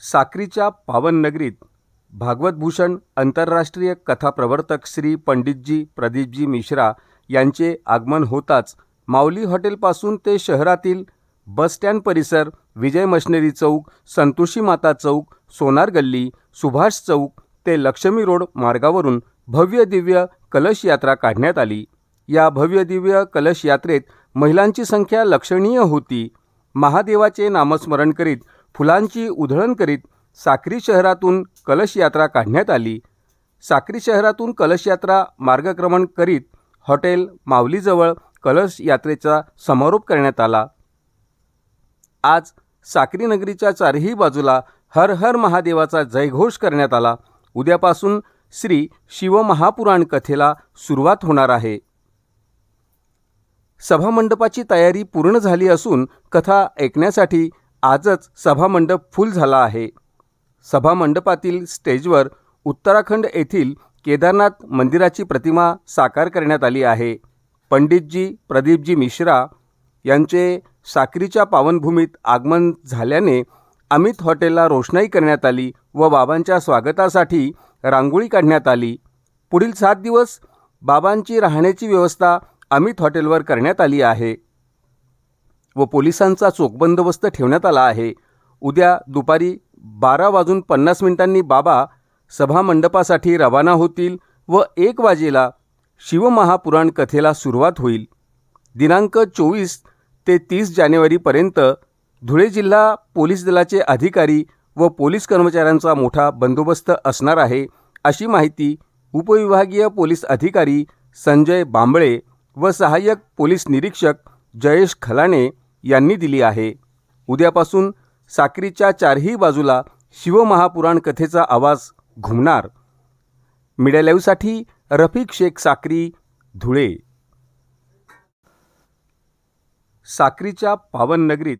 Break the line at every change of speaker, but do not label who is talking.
साक्रीच्या पावननगरीत भागवतभूषण आंतरराष्ट्रीय कथा प्रवर्तक श्री पंडितजी प्रदीपजी मिश्रा यांचे आगमन होताच माऊली हॉटेलपासून ते शहरातील बसस्टँड परिसर विजय मशनरी चौक संतोषी माता चौक सोनार गल्ली सुभाष चौक ते लक्ष्मी रोड मार्गावरून भव्य दिव्य कलश यात्रा काढण्यात आली. या भव्य दिव्य कलश यात्रेत महिलांची संख्या लक्षणीय होती. महादेवाचे नामस्मरण करीत फुलांची उधळण करीत साक्री शहरातून कलश यात्रा काढण्यात आली. साक्री शहरातून कलश यात्रा मार्गक्रमण करीत हॉटेल माऊलीजवळ कलश यात्रेचा समारोप करण्यात आला. आज साक्री नगरीच्या चारही बाजूला हर हर महादेवाचा जयघोष करण्यात आला. उद्यापासून श्री शिवमहापुराण कथेला सुरुवात होणार आहे. सभामंडपाची तयारी पूर्ण झाली असून कथा ऐकण्यासाठी आजच सभामंडप फुल झाला आहे. सभामंडपातील स्टेजवर उत्तराखंड येथील केदारनाथ मंदिराची प्रतिमा साकार करण्यात आली आहे. पंडितजी प्रदीपजी मिश्रा यांचे साक्रीच्या पावनभूमीत आगमन झाल्याने अमित हॉटेलला रोषणाई करण्यात आली व बाबांच्या स्वागतासाठी रांगोळी काढण्यात आली. पुढील सात दिवस बाबांची राहण्याची व्यवस्था अमित हॉटेलवर करण्यात आली आहे. व पोलिसांचा चोख बंदोबस्त ठेवण्यात आला आहे. उद्या दुपारी बारा वाजून पन्नास मिनिटांनी बाबा सभामंडपासाठी रवाना होतील व एक वाजेला शिवमहापुराण कथेला सुरुवात होईल. दिनांक चोवीस ते तीस जानेवारीपर्यंत धुळे जिल्हा पोलीस दलाचे अधिकारी व पोलीस कर्मचाऱ्यांचा मोठा बंदोबस्त असणार आहे अशी माहिती उपविभागीय पोलीस अधिकारी संजय बांबळे व सहाय्यक पोलीस निरीक्षक जयेश खलाणे यांनी दिली आहे. उद्यापासून साक्रीच्या चारही बाजूला शिवमहापुराण कथेचा आवाज घुमणार. मीडिया लाईव्हसाठी रफिक शेख साक्री धुळे. साक्रीच्या पावन नगरीत